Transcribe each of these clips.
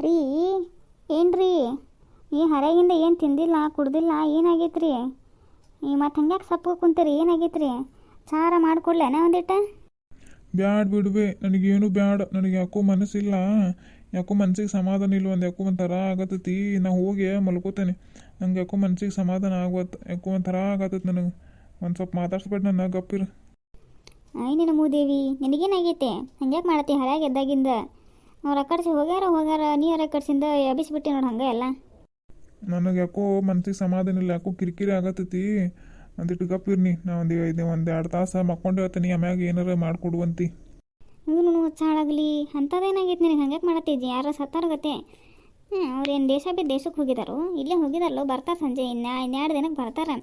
ರೀ ಏನ್ರಿ? ಈ ಹರೆಗಿಂದ ಏನು ತಿಂದಿಲ್ಲ ಕುಡ್ದಿಲ್ಲ ಏನಾಗೈತೆ ರೀ ಈ ಮತ್ತು ಹಂಗ್ಯಾಕೆ ಸಪ್ಪು ಕುಂತೀರಿ ಏನಾಗೈತೆ ರೀ ಸಾರ ಮಾಡಿಕೊಡ್ಲೇನ ಒಂದಿಟ್ಟ? ಬ್ಯಾಡ್ ಬಿಡುವೆ ನನಗೇನು ಬ್ಯಾಡ. ನನಗೆ ಯಾಕೋ ಮನಸ್ಸಿಲ್ಲ. ಯಾಕೋ ಮನ್ಸಿಗೆ ಸಮಾಧಾನ ಇಲ್ಲ ಒಂದು ಯಾಕೋ ಒಂಥರ ಆಗತ್ತೈತಿ. ನಾ ಹೋಗಿ ಮಲ್ಕೋತೇನೆ. ನಂಗೆ ಯಾಕೋ ಮನ್ಸಿಗೆ ಸಮಾಧಾನ ಆಗುತ್ತೆ ಯಾಕೋ ಒಂಥರ ಆಗತ್ತೈತಿ ನನಗೆ. ಒಂದು ಸ್ವಲ್ಪ ಮಾತಾಡ್ಸ್ಬೇಡ ನನ್ನ ಗಪ್ಪಿರು. ಆಯ್ ನಿನ್ನ ಮೂದೇವಿ ನಿನಗೇನಾಗೈತೆ? ಹಂಗ್ಯಾಕೆ ಮಾಡತ್ತಿ? ಹರ್ಯಾಗ ಎದ್ದಾಗಿಂದ? ಅವ್ರು ಅಕ್ಕಡ್ಸಿ ಹೋಗ್ಯಾರ ಹೋಗ್ಯಾರ ನೀ ರೆಕಾರ್ಡ್ಸಿಂದ ಎಬ್ಬಿಸ್ಬಿಟ್ಟೆ ನೋಡಿ ಹಂಗೆ ಎಲ್ಲ. ನನಗೆ ಯಾಕೋ ಮನ್ಸಿಗೆ ಸಮಾಧಾನ ಇಲ್ಲ ಯಾಕೋ ಕಿರಿಕಿರಿ ಆಗತ್ತೈತಿ. ಒಂದಿಟ್ಟು ಗಪ್ಪಿರ್ನಿ ನಾ ಒಂದು ಇದು ಒಂದು ಎರಡು ತಾಸು ಮಕ್ಕೊಂಡು ಹೇಳ್ತೀನಿ ಆಮ್ಯಾಗ ಏನಾರ ಮಾಡಿಕೊಡುವಂತಿ. ಇವನು ಹುಚ್ಚಾಳಾಗಲಿ ಅಂಥದ್ದೇನಾಗೈತೆ ನಿನಗೆ ಹಂಗ್ಯಾಕೆ ಮಾಡತ್ತಿದ್ದಿ? ಯಾರ ಸತ್ತಾರ ಗತೆ. ಹಾಂ ಅವ್ರೇನು ದೇಶ ಬಿ ದೇಶಕ್ಕೆ ಹೋಗಿದಾರು? ಇಲ್ಲೇ ಹೋಗಿದಾರಲ್ಲೋ ಬರ್ತಾರೆ ಸಂಜೆ ಇನ್ನು ಇನ್ನೆರಡು ದಿನಕ್ಕೆ ಬರ್ತಾರೆ.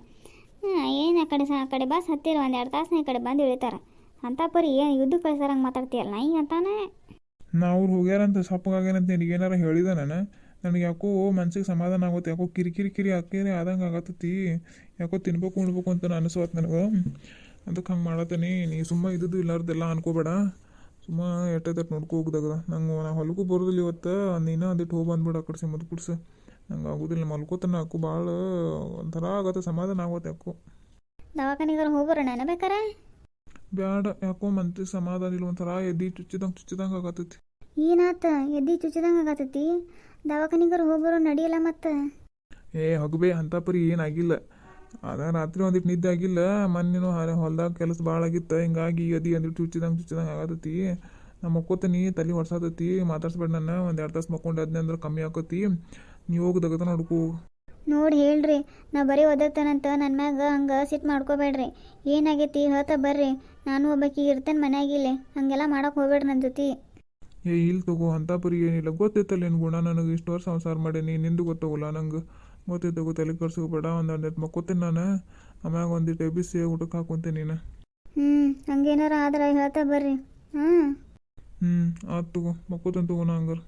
ಹಾಂ ಏನು ಆ ಕಡೆ ಸ ಆ ಕಡೆ ಬಸ್ ಹತ್ತಿರ ಒಂದು ಎರಡು ತಾಸು ಈ ಕಡೆ ಬಂದು ಇಳಿತಾರೆ. ಅಂತ ಪರಿ ಏನು ಯುದ್ಧ ಕಳಿಸಾರಂಗೆ ಮಾತಾಡ್ತೀಯಲ್ಲ ನಾ ಈಗ ಅಂತಾನೆ. ನಾ ಅವ್ರು ಹೋಗ್ಯಾರಂತ ಸಪ್ಪಗಾಗ್ಯಾರಂತ ನಿನಗೆ ಏನಾರ ಹೇಳಿದ ನಾನು? ನನಗೆ ಯಾಕೋ ಮನ್ಸಿಗೆ ಸಮಾಧಾನ ಆಗುತ್ತೆ ಯಾಕೋ ಕಿರಿಕಿರಿ ಕಿರಿ ಹಾಕಿರಿ ಆದಂಗೆ ಆಗತ್ತತಿ. ಯಾಕೋ ತಿನ್ಬೇಕು ಉಣ್ಬೇಕು ಅಂತ ಅನಿಸ್ವತ್ತು ನನಗೆ. ಅದಕ್ಕೆ ಹಂಗೆ ಮಾಡತ್ತೀನಿ. ನೀ ಸುಮ್ಮ ಇದ್ದು ಇಲ್ಲಾರ್ದೆಲ್ಲ ಅನ್ಕೋಬೇಡ. ಸುಮ್ಮ ಎಟ್ಟೈತೆ ನೋಡ್ಕೋ ಹೋಗ್ದಾಗ ನಂಗೆ ನಾ ಹೊಲಕ್ಕೂ ಬರೋದಿಲ್ಲ ಇವತ್ತು. ನೀನು ಅದಿಟ್ಟು ಹೋಗಿ ಬಂದ್ಬಿಡು ಆ ಕಡೆ ಸಿಮ್ಮದ ಕುಡ್ಸು. ನಂಗೆ ಆಗೋದಿಲ್ಲ. ಮಲ್ಕೋತನ ಹಾಕು. ಭಾಳ ಒಂಥರ ಆಗತ್ತೆ. ಸಮಾಧಾನ ಆಗುತ್ತೆ ಯಾಕೋ. ದವಾಖಾನಿಗಾರ ಬೇಕಾರೆ? ಬ್ಯಾಡ ಯಾಕೋ ಮಂತ್ರಿ ಸಮಾಧಾನ ಇಲ್ಲ ಒಂಥರ ಎದ್ದಿ ಚುಚ್ಚಿದಂಗೆ ಚುಚ್ಚಿದಂಗೆ ಆಗತ್ತೈತಿ ಏನಾತ? ಎದ್ದಿ ಚುಚ್ಚಿದಂಗೆ ಆಗತೈತಿ? ದವಾಖಾನಿಗರು ಹೋಗೋರು ನಡೆಯಲ್ಲ ಮತ್ತೆ? ಏ ಹೋಗ್ಬೇ ಅಂತ ಪರಿ ಏನಾಗಿಲ್ಲ. ಅದ ರಾತ್ರಿ ಒಂದಿಟ್ಟು ನಿದ್ದೆ ಆಗಿಲ್ಲ ಮೊನ್ನೆನೂ ಹೊಲ್ದಾಗ ಕೆಲಸ ಭಾಳ ಆಗಿತ್ತು ಹಿಂಗಾಗಿ ಅದಿ ಅಂದ್ರೆ ಚುಚ್ಚಿದಂಗೆ ಚುಚ್ಚಿದಂಗೆ ಆಗತೈತಿ. ನಾ ಮಕ್ಕೋತೀನಿ ತಲೆ ಹೊಡ್ಸಾತೈತಿ ಮಾತಾಡ್ಸ್ಬೇಡ ನನ್ನ ಒಂದು ಎರಡು ತಾಸು ಮಕ್ಕೊಂಡು ಅದ್ನೆ ಅಂದ್ರೆ ಕಮ್ಮಿ ಆಕತಿ. ನೀವು ಹೋಗಿ ತೆಗೆದ ನೋಡ್ಕೋ ನೋಡಿ ಹೇಳ್ರಿ ನಾ ಬರೀ ಓದತ್ತೇನಂತ ನನ್ನ ಮ್ಯಾಗ ಹಂಗೆ ಸಿಟ್ಟು ಮಾಡ್ಕೋಬೇಡ್ರಿ. ಏನಾಗೈತಿ ಹೇಳ್ತಾ ಬರ್ರಿ ನಾನು ಒಬ್ಬಾಕಿ ಇರ್ತೇನೆ ಮನೆಯಾಗಿಲ್ಲೇ ಹಂಗೆಲ್ಲ ಮಾಡೋಕೆ ಹೋಗ್ಬೇಡ್ರಿ ನನ್ನ ಜೊತೆ. ಏ ಇಲ್ಲಿ ತಗೋ ಅಂತ ಪರಿ ಏನಿಲ್ಲ. ಗೊತ್ತೈತಲ್ಲ ಏನು ಗುಣ ನನಗೆ ಇಷ್ಟು ವರ್ಷ ಸಂಸಾರ ಮಾಡೀನಿ ನಿಂದು ಗೊತ್ತಾಗೋಲ್ಲ ನಂಗೆ. ಗೊತ್ತೈತೆ ತಲೆ ತಲೆ ಕರ್ಸ್ಕೋಬೇಡ ಒಂದು ಎರಡು ಮಕ್ಕೋತೀನಿ ನಾನು. ಆಮ್ಯಾಗ ಒಂದಿಟ್ಟು ಎಬ್ಬಿಸಿ ಊಟಕ್ಕೆ ಹಾಕೊಂತೀನಿ ನೀನು. ಹ್ಞೂ ಹಂಗೇನಾರ ಆದ್ರೆ ಹೇಳ್ತಾ ಬರ್ರಿ. ಹ್ಞೂ ಹ್ಞೂ ಆತು ತಗೋ ಮಕ್ಕೋತೇನೆ ತಗೋ ನಾ ಹಂಗಾರೆ.